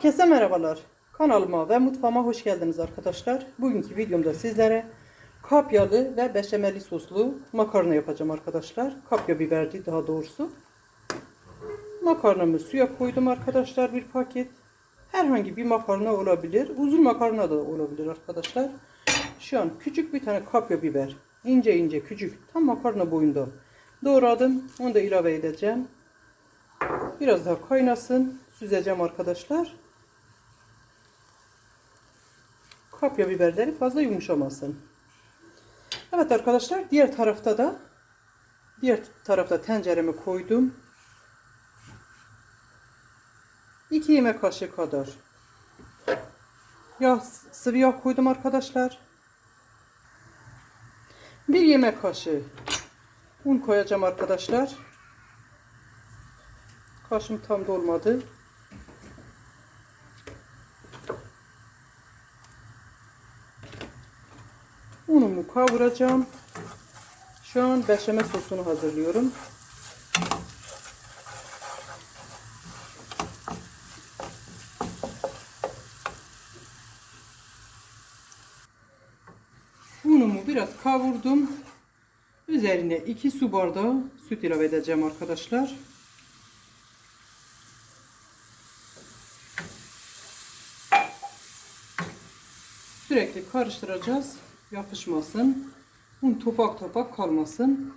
Herkese merhabalar. Kanalıma ve mutfağıma hoş geldiniz arkadaşlar. Bugünkü videomda sizlere kapyalı ve beşameli soslu makarna yapacağım arkadaşlar. Kapya biberli daha doğrusu. Makarnamı suya koydum arkadaşlar bir paket. Herhangi bir makarna olabilir. Uzun makarna da olabilir arkadaşlar. Şu an küçük bir tane kapya biber. ince ince küçük tam makarna boyunda doğradım. Onu da ilave edeceğim. Biraz daha kaynasın. Süzeceğim arkadaşlar. Kapya biberleri fazla yumuşamasın. Evet arkadaşlar diğer tarafta da diğer tarafta tenceremi koydum. 2 yemek kaşığı kadar yağ, sıvı yağ koydum arkadaşlar. 1 yemek kaşığı un koyacağım arkadaşlar. Kaşım tam dolmadı. Unumu kavuracağım. Şu an beşamel sosunu hazırlıyorum. Unumu biraz kavurdum. Üzerine 2 su bardağı süt ilave edeceğim arkadaşlar. Sürekli karıştıracağız. Yapışmasın. Un topak topak kalmasın.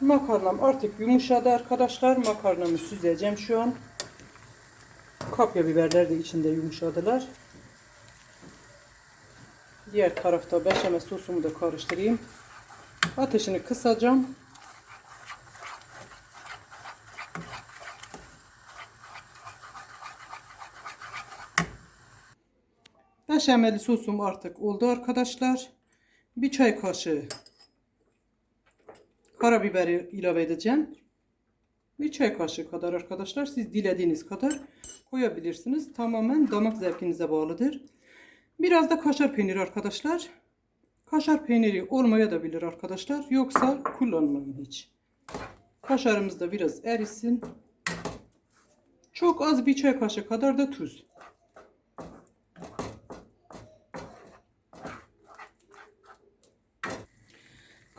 Makarnam artık yumuşadı arkadaşlar. Makarnamı süzeceğim şu an. Kapya biberler de içinde yumuşadılar. Diğer tarafta beşamel sosumu da karıştırayım. Ateşini kısacağım. Beşameli sosum artık oldu arkadaşlar. Bir çay kaşığı karabiberi ilave edeceğim. Bir çay kaşığı kadar arkadaşlar. Siz dilediğiniz kadar koyabilirsiniz. Tamamen damak zevkinize bağlıdır. Biraz da kaşar peyniri arkadaşlar. Kaşar peyniri olmaya da bilir arkadaşlar. Yoksa kullanmayın hiç. Kaşarımız da biraz erisin. Çok az bir çay kaşığı kadar da tuz.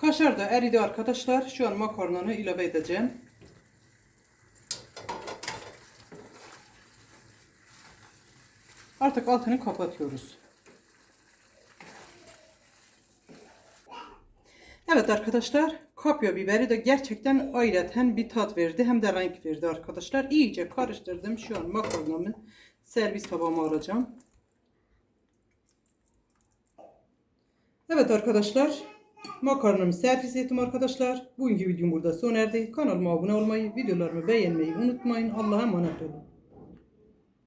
Kaşar da eridi arkadaşlar. Şu an makarnanı ilave edeceğim. Artık altını kapatıyoruz. Evet arkadaşlar kapya biberi de gerçekten ayrıten bir tat verdi hem de renk verdi arkadaşlar. İyice karıştırdım. Şu an makarnamı servis tabağıma alacağım. Evet arkadaşlar makarnamı servis ettim arkadaşlar. Bugünkü videom burada sona erdi. Kanalıma abone olmayı, videolarımı beğenmeyi unutmayın. Allah'a emanet olun.